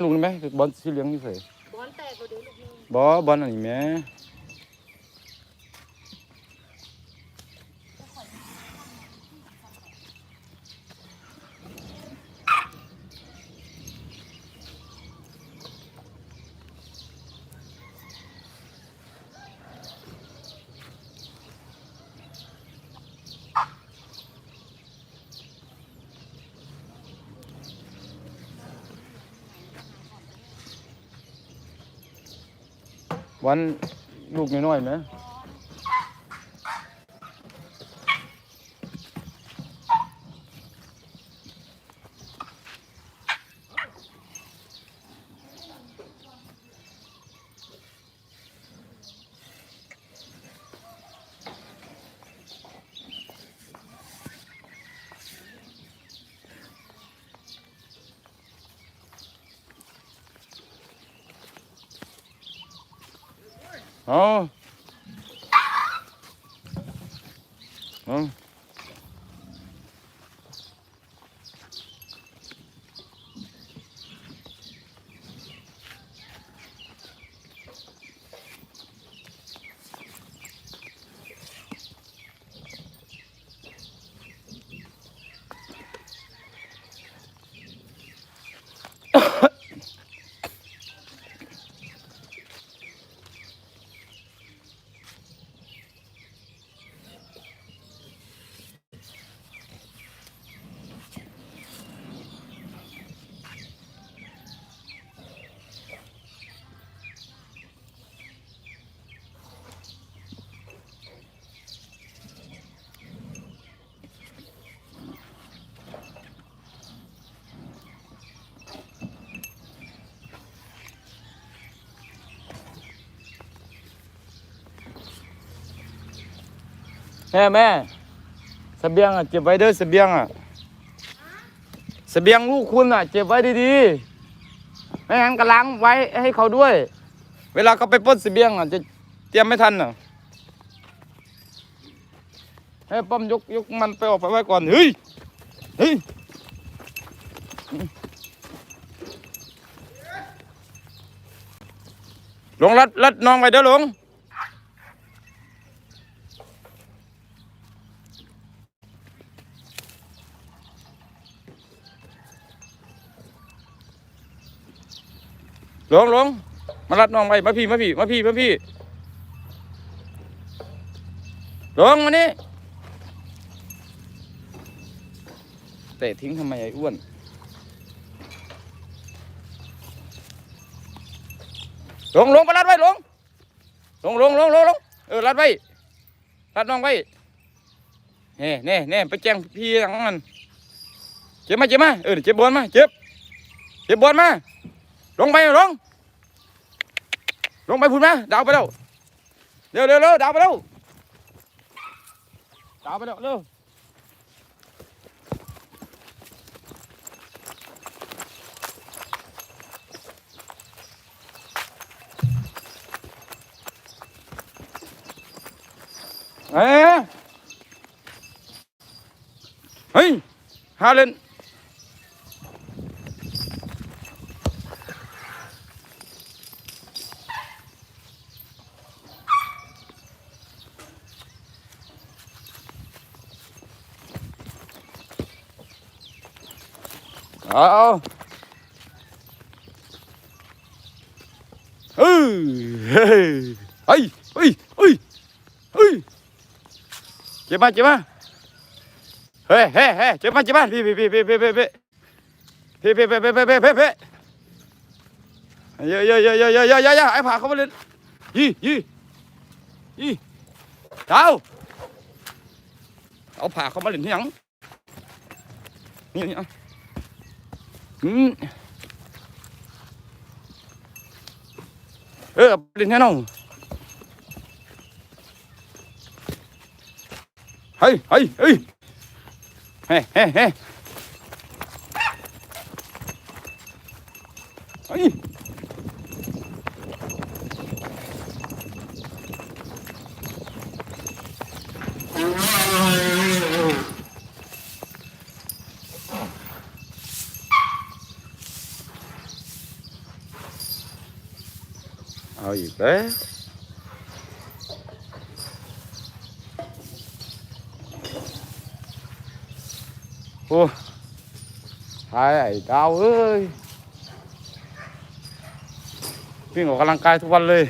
ลูกนี่ไหมบอลสีเหลืองนี่เผยบอลแตกก็เดี๋ยวลูกนึงบอบอลอันนี้แหม่ วันลูกน้อยๆไหม 어? แม่แม่เสบียงอะเก็บไว้เด้อเสบียงอะเสบียงลูกคุณอะเก็บไว้ดีๆไม่งั้นก็ล้างไว้ให้เขาด้วย เวลาเขาไปปล้นเสบียงอะจะเตรียมไม่ทันอะให้ป้อมยกยกมันไปออกไปไว้ก่อนเฮ้ยเฮ้ยลงรัดรัดน้องไปเด้อหลง หลงหลงมารัดน้องไปมาพี่มาพี่มาพี่มาพี่หลงมานี่เตะทิ้งทำไมไอ้อ้วนลงลงไปรัดไว้ลงลงลงลงลงลงเออรัดไว้รัดน้องไว้เน่เน่เน่ไปแจ้งพี่ทางนั้นเจ็บมาเจ็บมาเออเจ็บบอลมาเจ็บเจ็บบอลมา ลงไปลง ลงไปพูดมาดาวไปแล้วเร็วเร็วเร็วดาวไปแล้วดาวไปแล้วเร็วเอ้ยเฮ้ยฮาเลน เอาเฮ้ยเฮ้ยเฮ้ยเฮ้ยเฮ้ยเฮ้ยเจ็บมาเจ็บมาเฮ้ยเฮ้ยเฮ้ยเจ็บมาเจ็บมาพี่พี่พี่พี่พี่พี่พี่พี่พี่พี่พี่พี่พี่พี่พี่เยอะเยอะเยอะเยอะเยอะเยอะเยอะไอ้ผ่าเขามาเล่นยี่ยี่ยี่ดาเอาผ่าเขามาเล่นที่ยังนี่นี่ 呃，林天龙，嘿，嘿，嘿，嘿，嘿，嘿，哎。 อีกแล้วโอ้ทายไอ้ดาวเอ้ยวิ่งออกกำลังกายทุกวันเลย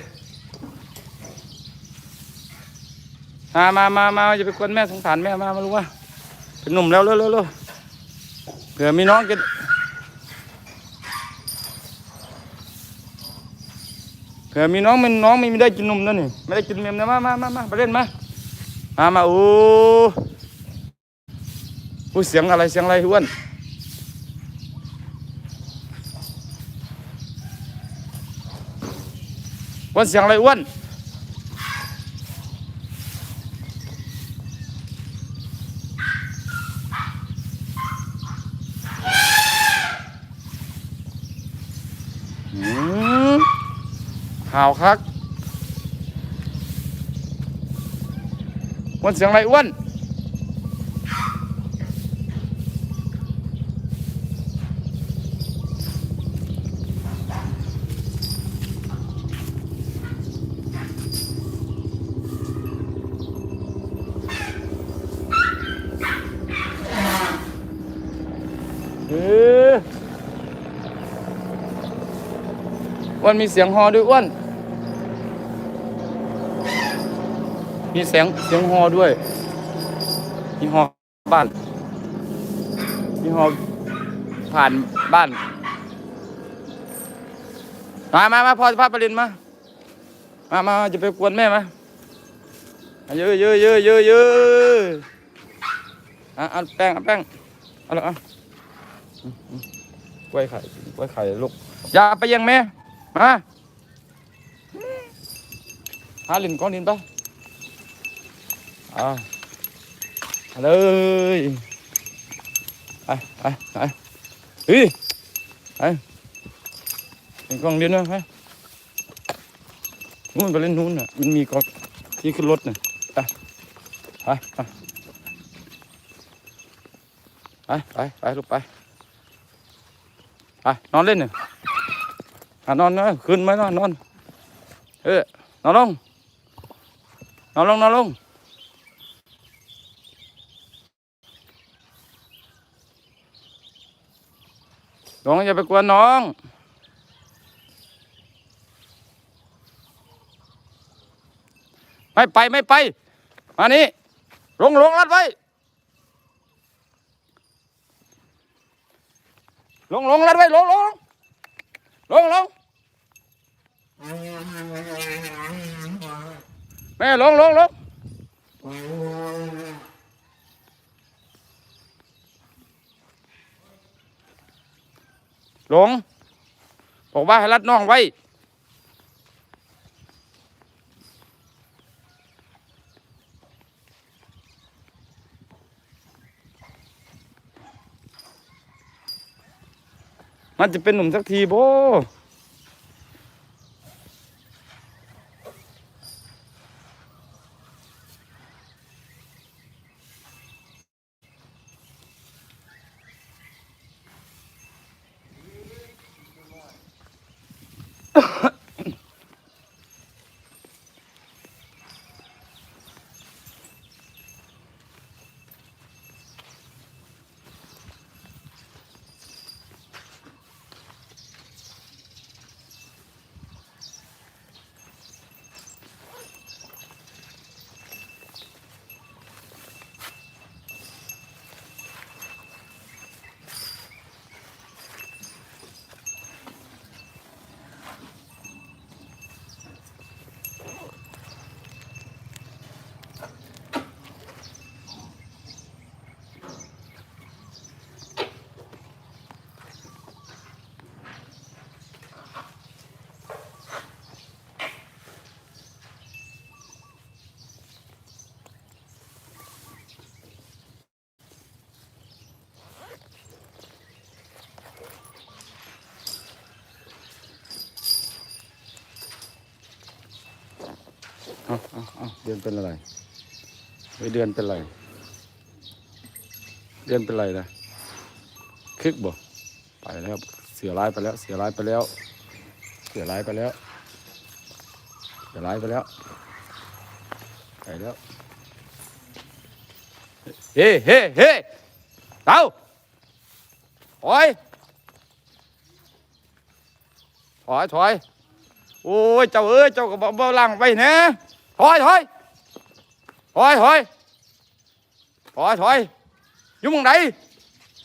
มามามามาจะไปกวนแม่สงสารแม่มามารู้ว่าเป็นหนุ่มแล้วเร็วเร็วเร็วเผื่อมีน้องกิน เผื่อมีน้องมันน้องไม่ได้กินนมนั่นนี่ไม่ได้กินเมมนะมามามามาไปเล่นมามามาโอ้ผู้เสียงอะไรเสียงอะไรอ้วนอ้วนเสียงอะไรอ้วน ห่าวคักวันเสียงอะไรอ้วนเอออ้ วันมีเสียงฮอด้วยอ้วน มีเสียงเสียงฮอด้วย มีฮอบ้าน มีฮอผ่านบ้าน มามามาพอพาไปรียนมา มามาจะไปกวนแม่มาเอาเยอะเยอะเยอะเยอะเยอะอะเอาแป้งเอาแป้งเอาละอาอืมอืมกล้วยไข่กล้วยไข่ลูกอย่าไปยังแม่ มาหาลินก้อนลินไปอ่าเอาเลยไปไปไปเฮ้ยไปเป็นกล้องลินนะไปนู่นไปเล่นนู่นน่ะมันมีก้องที่ขึ้นรถน่ะไปไปไปไปไปไปลูกไปไปนอนเล่นน่ะ นอนนะขึ้นไหมนอนนอนเออนอนลงนอนลงนอนลงน้องอย่าไปกวนน้องไม่ไปไม่ไปมานี่ลงลงรัดไว้ลงลงรัดไว้ลงลงลงลง แม่ลงลงลงลง บอกว่าให้รัดน้องไว้ มันจะเป็นหนุ่มสักทีโบ เอาเอาเอาเดือนเป็นอะไรเฮ้ยเดือนเป็นไร เดือนเป็นไรนะคึกบ่ไปแล้ว เสือร้ายไปแล้ว เสือร้ายไปแล้ว เสือร้ายไปแล้วจะไล่ไปแล้วไปแล้ว เฮ้เฮ้เฮ้เต้าถอย ถอยถอย โอ้ย เจ้าเอ้ย เจ้าก็บอกเบาลังไปนะ ถอยถอยถอยถอยถอยถอยอยู่มองไหน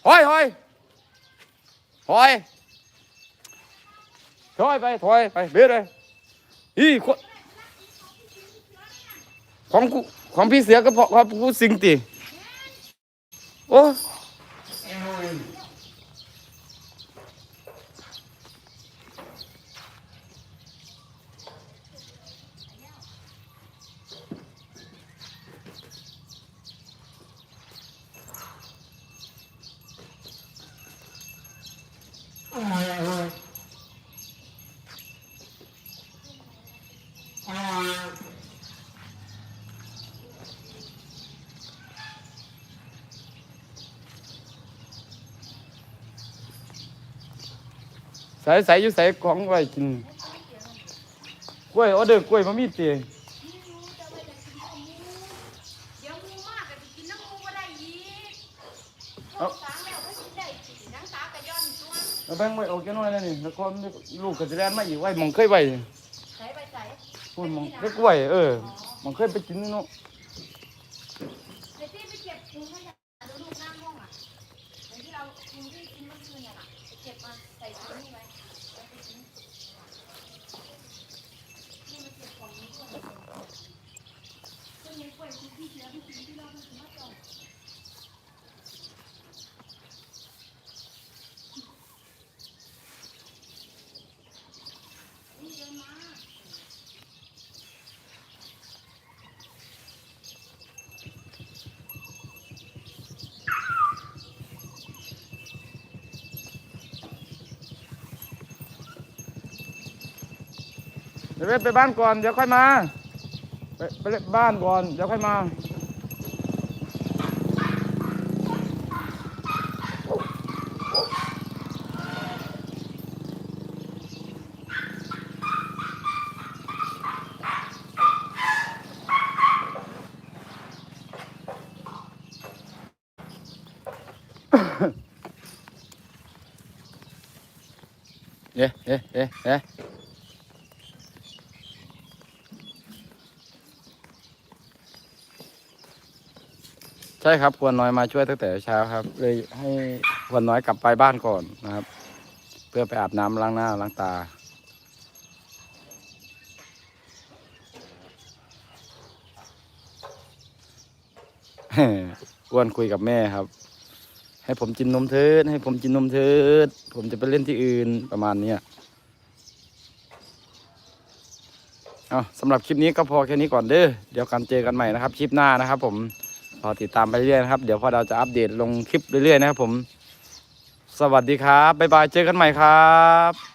ถอยถอยถอยถอยไปถอยไปเบียดเลยอีคนของกูของพี่เสือก็พราะของกูสิงติโอ้ ใส่ใส่อยู่ใส่ของไว้กินกล้วยเอาเด้อกล้วยมามีเตียเดี๋ยวมูมากก็จะกินน้ำมูก็ได้อีกพวกสางแล้วก็กินได้สินังตากระย่อนตัวแล้วแบงไว้เอาแค่น้อยนั่นนี่แล้วก็ลูกก็จะแล่นมาอีกไว้หมองเคยไว้ใส่ไปใส่พูดหมองเคยกล้วยเออหมองเคยไปกินนี่เนาะ ไอ้ที่ไปเก็บปูขยะเดี๋ยวลูกหน้าห้องอะไอ้ที่เราปูที่กินเมื่อคืนเนี่ยน่ะไปเก็บมาใส่ถุงนี่ไว้แล้วไปทิ้งนี่มันเก็บของนี้ด้วยซึ่งในกล้วยที่พี่ เดี๋ยวไปบ้านก่อน เดี๋ยวค่อยมา ไปไปเล่นบ้านก่อน เดี๋ยวค่อยมาเอ๊ะเอ๊ะเอ๊ะเอ๊ะ ใช่ครับควรน้อยมาช่วยตั้งแต่เช้าครับ เลยให้ควรน้อยกลับไปบ้านก่อนนะครับ เพื่อไปอาบน้ำล้างหน้าล้างตา อ้วนคุยกับแม่ครับ ให้ผมกินนมเถิดให้ผมกินนมเถิดผมจะไปเล่นที่อื่นประมาณเนี้ยเอาสำหรับคลิปนี้ก็พอแค่นี้ก่อนเด้อเดี๋ยวกันเจอกันใหม่นะครับ คลิปหน้านะครับผม อติดตามไปเรื่อยๆนะครับ เดี๋ยวพอเราจะอัปเดตลงคลิปเรื่อยๆนะครับผม สวัสดีครับ บ๊ายบาย เจอกันใหม่ครับ